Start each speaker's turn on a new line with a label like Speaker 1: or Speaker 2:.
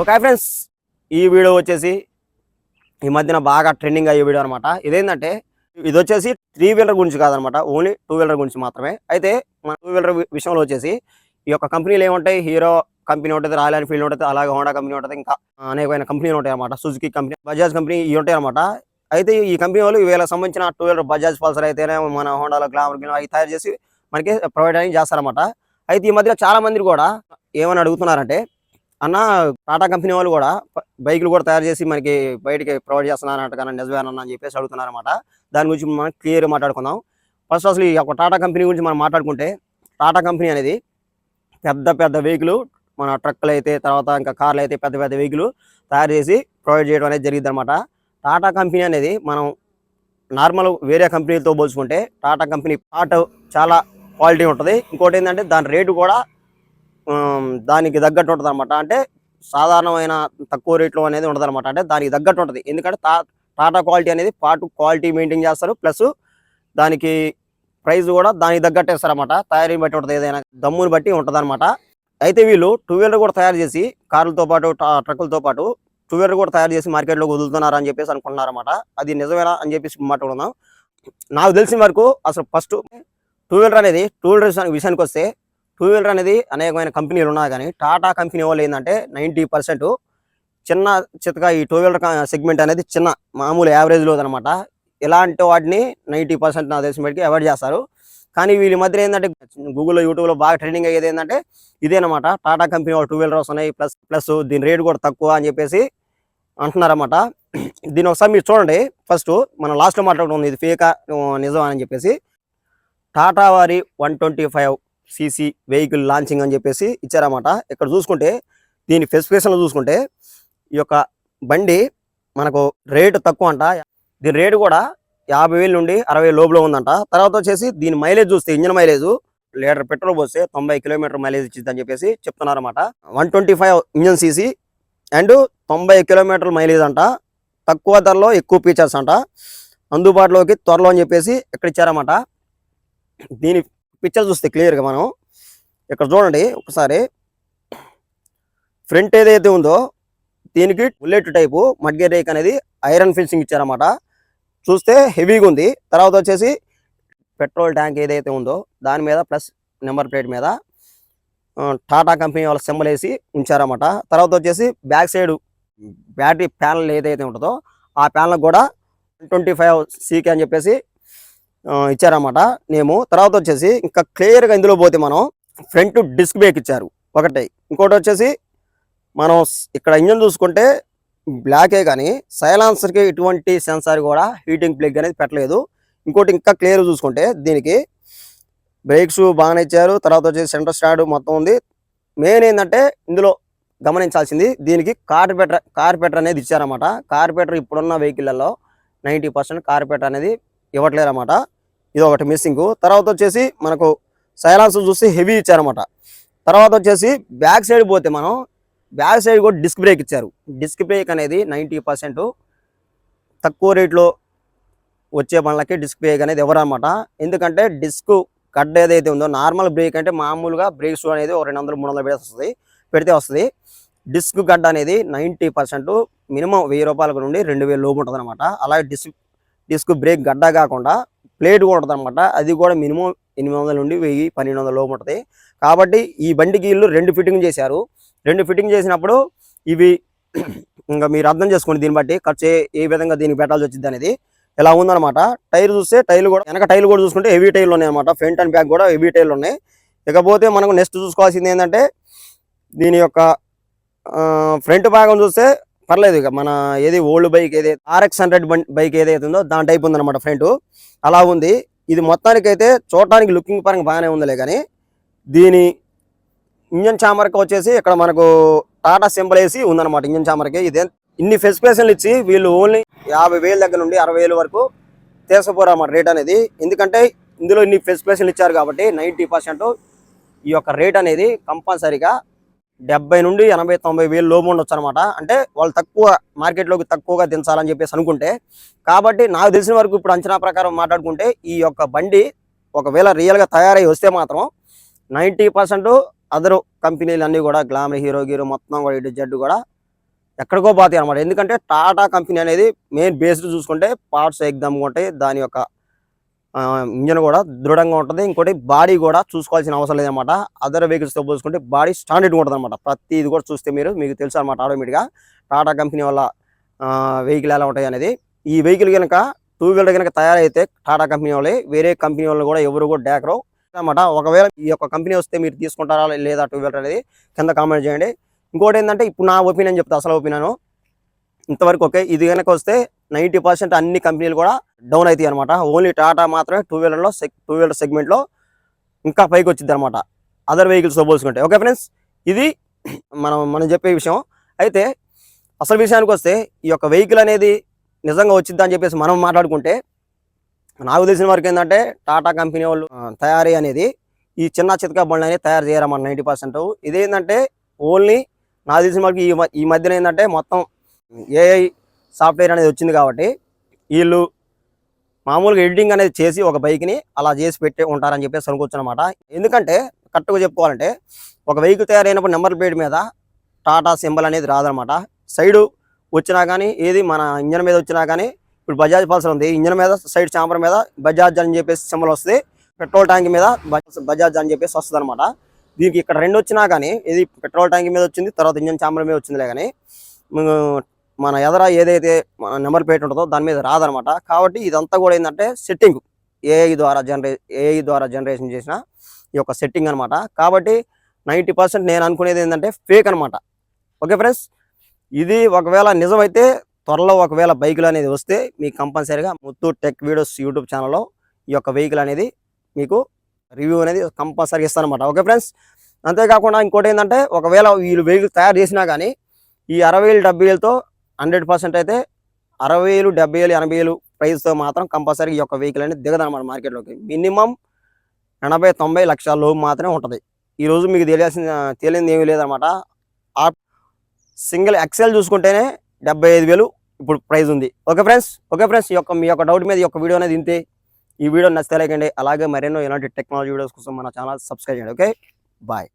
Speaker 1: Okay friends ఈ video వచ్చేసి ఈ మధ్యన బాగా ట్రెండింగ్ అయ్యే వీడియో అనమాట ఇదేంటంటే ఇది వచ్చేసి త్రీ వీలర్ గురించి కాదనమాట ఓన్లీ టూ వీలర్ గురించి మాత్రమే. అయితే మన టూ వీలర్ విషయంలో వచ్చేసి ఈ యొక్క కంపెనీలు ఏముంటాయి? హీరో కంపెనీ ఉంటుంది రాయల్ ఎన్ఫీల్డ్ ఉంటుంది అలాగే హోండా కంపెనీ ఉంటుంది ఇంకా అనేకమైన కంపెనీలు ఉంటాయి అనమాట సుజుకి కంపెనీ బజాజ్ కంపెనీ ఇవి ఉంటాయి అనమాట అయితే ఈ కంపెనీ వాళ్ళు వీళ్ళకి సంబంధించిన టూ వీలర్ బజాజ్ పల్సర్ అయితేనే మన హోండాలో గ్లామర్ అవి తయారు చేసి మనకి ప్రొవైడ్ అనేది చేస్తారన్నమాట. అయితే ఈ మధ్య చాలా మంది కూడా ఏమని అడుగుతున్నారంటే అన్న టాటా కంపెనీ వాళ్ళు కూడా బైకులు కూడా తయారు చేసి మనకి బయటికి ప్రొవైడ్ చేస్తున్నారంట కానీ నిజమేనన్నా అని చెప్పేసి అడుగుతున్నారన్నమాట. దాని గురించి మనం క్లియర్గా మాట్లాడుకుందాం. ఫస్ట్ అసలు ఈ యొక్క టాటా కంపెనీ గురించి మనం మాట్లాడుకుంటే టాటా కంపెనీ అనేది పెద్ద పెద్ద వెహికల్ మన ట్రక్కులు అయితే తర్వాత ఇంకా కార్లు అయితే పెద్ద పెద్ద వెహికల్ తయారు చేసి ప్రొవైడ్ చేయడం అనేది జరిగింది అనమాట టాటా కంపెనీ అనేది మనం నార్మల్ వేరే కంపెనీలతో పోల్చుకుంటే టాటా కంపెనీ పార్ట్ చాలా క్వాలిటీ ఉంటుంది. ఇంకోటి ఏంటంటే దాని రేటు కూడా దానికి తగ్గట్టు ఉంటుంది అనమాట అంటే సాధారణమైన తక్కువ రేట్లో అనేది ఉండదు అనమాట అంటే దానికి తగ్గట్టు ఉంటుంది. ఎందుకంటే టాటా క్వాలిటీ అనేది పాటు క్వాలిటీ మెయింటైన్ చేస్తారు. ప్లస్ దానికి ప్రైస్ కూడా దానికి తగ్గట్టు ఇస్తారన్నమాట తయారీని బట్టి ఉంటుంది. ఏదైనా దమ్ముని బట్టి ఉంటుంది అనమాట అయితే వీళ్ళు టూ వీలర్ కూడా తయారు చేసి కార్లతో పాటు టా- ట్రక్కులతో పాటు టూ వీలర్ కూడా తయారు చేసి మార్కెట్లోకి వదులుతున్నారు అని చెప్పేసి అనుకుంటున్నారన్నమాట అది నిజమేనా అని చెప్పేసి మాట్లాడుకుందాం నాకు తెలిసిన వరకు అసలు ఫస్ట్ టూ వీలర్ అనేది టూ వీలర్ విషయానికి వస్తే టూ వీలర్ అనేది అనేకమైన కంపెనీలు ఉన్నాయి కానీ టాటా కంపెనీ వాళ్ళు ఏంటంటే నైంటీ పర్సెంట్ చిన్న చిత్తగా ఈ టూ వీలర్ సెగ్మెంట్ అనేది చిన్న మామూలు యావరేజ్లో అనమాట ఇలాంటి వాటిని నైంటీ పర్సెంట్ నాకు తెలిసిన బట్టి అవాయిడ్ చేస్తారు. కానీ వీళ్ళ మధ్య ఏంటంటే గూగుల్లో యూట్యూబ్లో బాగా ట్రెండింగ్ అయ్యేది ఏంటంటే ఇదేనమాట టాటా కంపెనీ వాళ్ళు టూ వీలర్ వస్తున్నాయి ప్లస్ ప్లస్ దీని రేట్ కూడా తక్కువ అని చెప్పేసి అంటున్నారన్నమాట. దీని ఒకసారి మీరు చూడండి. ఫస్ట్ మనం లాస్ట్లో మాట్లాడుకుంది ఇది ఫేకా నిజమా అని చెప్పేసి. టాటా వారి one twenty five CC vehicle launching అని చెప్పేసి ఇచ్చారన్నమాట. ఇక్కడ చూసుకుంటే దీని స్పెసిఫికేషన్లో చూసుకుంటే ఈ యొక్క బండి మనకు రేటు తక్కువ అంట. దీని రేటు కూడా యాభై వేలు నుండి అరవై లోపల ఉందంట. తర్వాత వచ్చేసి దీని మైలేజ్ చూస్తే ఇంజిన్ మైలేజ్ లీటర్ పెట్రోల్ పోస్తే తొంభై కిలోమీటర్ మైలేజ్ ఇచ్చింది అని చెప్పేసి చెప్తున్నారన్నమాట. One twenty five engine CC and తొంభై కిలోమీటర్ల మైలేజ్ అంట. తక్కువ ధరలో ఎక్కువ ఫీచర్స్ అంట. అందుబాటులోకి త్వరలో అని చెప్పేసి ఇక్కడ ఇచ్చారన్నమాట. దీని పిక్చర్ చూస్తే క్లియర్గా మనం ఇక్కడ చూడండి ఒకసారి. ఫ్రంట్ ఏదైతే ఉందో దీనికి బుల్లెట్ టైపు మడ్గే రేక్ అనేది ఐరన్ ఫినిషింగ్ ఇచ్చారన్నమాట. చూస్తే హెవీగా ఉంది. తర్వాత వచ్చేసి పెట్రోల్ ట్యాంక్ ఏదైతే ఉందో దాని మీద ప్లస్ నెంబర్ ప్లేట్ మీద టాటా కంపెనీ వాళ్ళ సెంబల్ వేసి ఉంచారన్నమాట. తర్వాత వచ్చేసి బ్యాక్ సైడ్ బ్యాటరీ ప్యానల్ ఏదైతే ఉంటుందో ఆ ప్యానల్ కూడా ట్వంటీ ఫైవ్ సీకే అని చెప్పేసి ఇచ్చారన్నమాట. నేము. తర్వాత వచ్చేసి ఇంకా క్లియర్గా ఇందులో పోతే మనం ఫ్రంట్ డిస్క్ బ్రేక్ ఇచ్చారు. ఒకటి. ఇంకోటి వచ్చేసి మనం ఇక్కడ ఇంజన్ చూసుకుంటే బ్లాకే కానీ సైలాన్సర్కి ఎటువంటి సెన్సార్ కూడా హీటింగ్ ప్లేక్ అనేది పెట్టలేదు. ఇంకోటి ఇంకా క్లియర్ చూసుకుంటే దీనికి బ్రేక్స్ బాగానే ఇచ్చారు. తర్వాత వచ్చేసి సెంటర్ స్టాండ్ మొత్తం ఉంది. మెయిన్ ఏంటంటే ఇందులో గమనించాల్సింది దీనికి కార్పెటర్ కార్పెటర్ అనేది ఇచ్చారన్నమాట. కార్పెటర్ ఇప్పుడున్న వెహికల్లలో నైంటీ పర్సెంట్ కార్పెటర్ అనేది ఇవ్వట్లేరు అన్నమాట ఇది ఒకటి మిస్సింగ్ తర్వాత వచ్చేసి మనకు సైలాన్స్ చూసి హెవీ ఇచ్చారనమాట తర్వాత వచ్చేసి బ్యాక్ సైడ్ పోతే మనం బ్యాక్ సైడ్ కూడా డిస్క్ బ్రేక్ ఇచ్చారు. డిస్క్ బ్రేక్ అనేది నైంటీ పర్సెంట్ తక్కువ రేట్లో వచ్చే బండ్లకి డిస్క్ బ్రేక్ అనేది ఎవరనమాట ఎందుకంటే డిస్క్ గడ్డ ఏదైతే ఉందో నార్మల్ బ్రేక్ అంటే మామూలుగా బ్రేక్ షూ అనేది ఒక రెండు వందలు మూడు వందలు వస్తుంది పెడితే వస్తుంది. డిస్క్ గడ్డ అనేది నైంటీ పర్సెంట్ మినిమం వెయ్యి రూపాయలకు నుండి రెండు వేలు లోపు ఉంటుంది అనమాట అలాగే డిస్క్ డిస్క్ బ్రేక్ గడ్డ కాకుండా ప్లేట్ కూడా ఉంటుంది అనమాట అది కూడా మినిమం ఎనిమిది వందల నుండి వెయ్యి పన్నెండు వందల లోపు ఉంటుంది. కాబట్టి ఈ బండికి వీళ్ళు రెండు ఫిట్టింగ్ చేశారు. రెండు ఫిట్టింగ్ చేసినప్పుడు ఇవి ఇంకా మీరు అర్థం చేసుకోండి దీన్ని బట్టి ఖర్చు ఏ- ఏ విధంగా దీనికి పెట్టాల్సి వచ్చింది అనేది. ఇలా ఉందన్నమాట టైర్ చూస్తే టైర్లు కూడా వెనక టైర్లు కూడా చూసుకుంటే హెవీ టైర్లు ఉన్నాయి అనమాట ఫ్రంట్ అండ్ బ్యాక్ కూడా హెవీ టైర్లు ఉన్నాయి. ఇకపోతే మనకు నెక్స్ట్ చూసుకోవాల్సింది ఏంటంటే దీని యొక్క ఫ్రంట్ భాగం చూస్తే పర్లేదు ఇక మన ఏది ఓల్డ్ బైక్ ఏదైతే ఆర్ఎక్స్ హండ్రెడ్ బైక్ ఏదైతే ఉందో దాని టైప్ ఉందన్నమాట ఫ్రంట్ అలా ఉంది. ఇది మొత్తానికి అయితే చూడటానికి లుకింగ్ పరంగా బాగానే ఉందిలే కానీ దీని ఇంజన్ చామర్కి వచ్చేసి ఇక్కడ మనకు టాటా సింబల్ వేసి ఉందన్నమాట ఇంజన్ చామర్కి. ఇదే ఇన్ని స్పెసిఫికేషన్లు ఇచ్చి వీళ్ళు ఓన్లీ యాభై వేల దగ్గర నుండి అరవై వేల వరకు తీసుకుపోరన్నమాట రేట్ అనేది. ఎందుకంటే ఇందులో ఇన్ని స్పెసిఫికేషన్లు ఇచ్చారు కాబట్టి నైంటీ పర్సెంట్ ఈ యొక్క రేట్ అనేది కంపల్సరీగా డెబ్బై నుండి ఎనభై తొంభై వేలు లోపు ఉండొచ్చు అనమాట అంటే వాళ్ళు తక్కువ మార్కెట్లోకి తక్కువగా దించాలని చెప్పేసి అనుకుంటే కాబట్టి నాకు తెలిసిన వరకు ఇప్పుడు అంచనా ప్రకారం మాట్లాడుకుంటే ఈ యొక్క బండి ఒకవేళ రియల్గా తయారై వస్తే మాత్రం నైంటీ పర్సెంట్ అదర్ కంపెనీలు అన్నీ కూడా గ్లామర్ హీరో గీరో మొత్తం కూడా ఇటు జడ్డు కూడా ఎక్కడికో పోతాయి అనమాట ఎందుకంటే టాటా కంపెనీ అనేది మెయిన్ బేస్డ్ చూసుకుంటే పార్ట్స్ ఎగ్దమ్గా ఉంటాయి. దాని యొక్క ఇంజన్ కూడా దృఢంగా ఉంటుంది. ఇంకోటి బాడీ కూడా చూసుకోవాల్సిన అవసరం లేదన్నమాట. అదర్ వెహికల్స్తో పోల్చుకుంటే బాడీ స్టాండర్డ్గా ఉంటుంది అనమాట ప్రతి ఇది కూడా చూస్తే మీరు మీకు తెలుసు అనమాట ఆటోమేటిక్గా టాటా కంపెనీ వల్ల వెహికల్ ఎలా ఉంటాయి అనేది. ఈ వెహికల్ కనుక టూ వీలర్ కనుక తయారైతే టాటా కంపెనీ వాళ్ళే వేరే కంపెనీ వాళ్ళు కూడా ఎవరు కూడా డేకరు. అనమాట ఒకవేళ ఈ యొక్క కంపెనీ వస్తే మీరు తీసుకుంటారా లేదా టూ వీలర్ అనేది కింద కామెంట్ చేయండి. ఇంకోటి ఏంటంటే ఇప్పుడు నా ఒపీనియన్ చెప్తా అసలు ఒపీనియన్ ఇంతవరకు ఓకే. ఇది కనుక వస్తే నైంటీ పర్సెంట్ అన్ని కంపెనీలు కూడా డౌన్ అవుతాయి అనమాట ఓన్లీ టాటా మాత్రమే టూ వీలర్లో టూ వీలర్ సెగ్మెంట్లో ఇంకా పైకి వచ్చింది అనమాట అదర్ వెహికల్స్తో పోల్చుకుంటే ఓకే ఫ్రెండ్స్ ఇది మనం మనం చెప్పే విషయం. అయితే అసలు విషయానికి వస్తే ఈ యొక్క వెహికల్ అనేది నిజంగా వచ్చిందని అని చెప్పేసి మనం మాట్లాడుకుంటే నాకు తెలిసిన వరకు ఏంటంటే టాటా కంపెనీ వాళ్ళు తయారీ అనేది ఈ చిన్న చితక బండ్లు అనేది తయారు చేయరమ్మా నైంటీ పర్సెంట్. ఇదేంటంటే ఓన్లీ నాకు తెలిసిన వరకు ఈ ఈ మధ్యన ఏంటంటే మొత్తం ఏఐ సాఫ్ట్వేర్ అనేది వచ్చింది కాబట్టి వీళ్ళు మామూలుగా ఎడిటింగ్ అనేది చేసి ఒక బైక్ని అలా చేసి పెట్టి ఉంటారని చెప్పేసి అనుకోవచ్చు అనమాట ఎందుకంటే కరెక్ట్గా చెప్పుకోవాలంటే ఒక వెహికల్ తయారైనప్పుడు నెంబర్ ప్లేట్ మీద టాటా సింబల్ అనేది రాదనమాట సైడు వచ్చినా కానీ ఏది మన ఇంజన్ మీద వచ్చినా కానీ ఇప్పుడు బజాజ్ పల్సర్ ఉంది. ఇంజన్ మీద సైడ్ చాంబర్ మీద బజాజ్ అని చెప్పేసి సింబల్ వస్తుంది. పెట్రోల్ ట్యాంక్ మీద బజాజ్- అని చెప్పేసి వస్తుంది అనమాట దీనికి ఇక్కడ రెండు వచ్చినా కానీ ఇది పెట్రోల్ ట్యాంక్ మీద వచ్చింది తర్వాత ఇంజన్ చాంబర్ మీద వచ్చిందిలే కానీ మన ఎదర ఏదైతే మన నెంబర్ ప్లేట్ ఉంటుందో దాని మీద రాదనమాట. కాబట్టి ఇదంతా కూడా ఏంటంటే సెట్టింగ్. ఏఐ ద్వారా జనరే ఏఐ ద్వారా జనరేషన్ చేసిన ఈ యొక్క సెట్టింగ్ అనమాట. కాబట్టి నైంటీ పర్సెంట్ నేను అనుకునేది ఏంటంటే ఫేక్ అనమాట. Okay friends? ఇది ఒకవేళ నిజమైతే త్వరలో ఒకవేళ బైకులు అనేది వస్తే మీకు కంపల్సరీగా ముత్తు టెక్ వీడియోస్ యూట్యూబ్ ఛానల్లో ఈ యొక్క వెహికల్ అనేది మీకు రివ్యూ అనేది కంపల్సరీగా ఇస్తానమాట. Okay friends? అంతేకాకుండా ఇంకోటి ఏంటంటే ఒకవేళ వీళ్ళు వెహికల్ తయారు చేసినా కానీ ఈ అరవై వేలు డెబ్బై వేలతో హండ్రెడ్ పర్సెంట్ అయితే అరవై వేలు డెబ్బై వేలు ఎనభై వేలు ప్రైస్తో మాత్రం కంపల్సరీ ఈ యొక్క వెహికల్ అనేది దిగదనమాట మార్కెట్లోకి. మినిమం ఎనభై తొంభై లక్షల లోపు మాత్రమే ఉంటుంది. ఈరోజు మీకు తెలియాల్సిన తెలియనిది ఏమీ లేదనమాట ఆ సింగిల్ ఎక్సెల్ చూసుకుంటేనే డెబ్బై ఐదు వేలు ఇప్పుడు ప్రైజ్ ఉంది. Okay friends? ఓకే ఫ్రెండ్స్ ఈ యొక్క మీ యొక్క డౌట్ మీద ఈ యొక్క వీడియో అనేది ఇంతే ఈ వీడియో నచ్చితే లేకండి అలాగే మరెన్నో ఇలాంటి టెక్నాలజీ వీడియోస్ కోసం మన ఛానల్ సబ్స్క్రైబ్ చేయండి. ఓకే? బాయ్.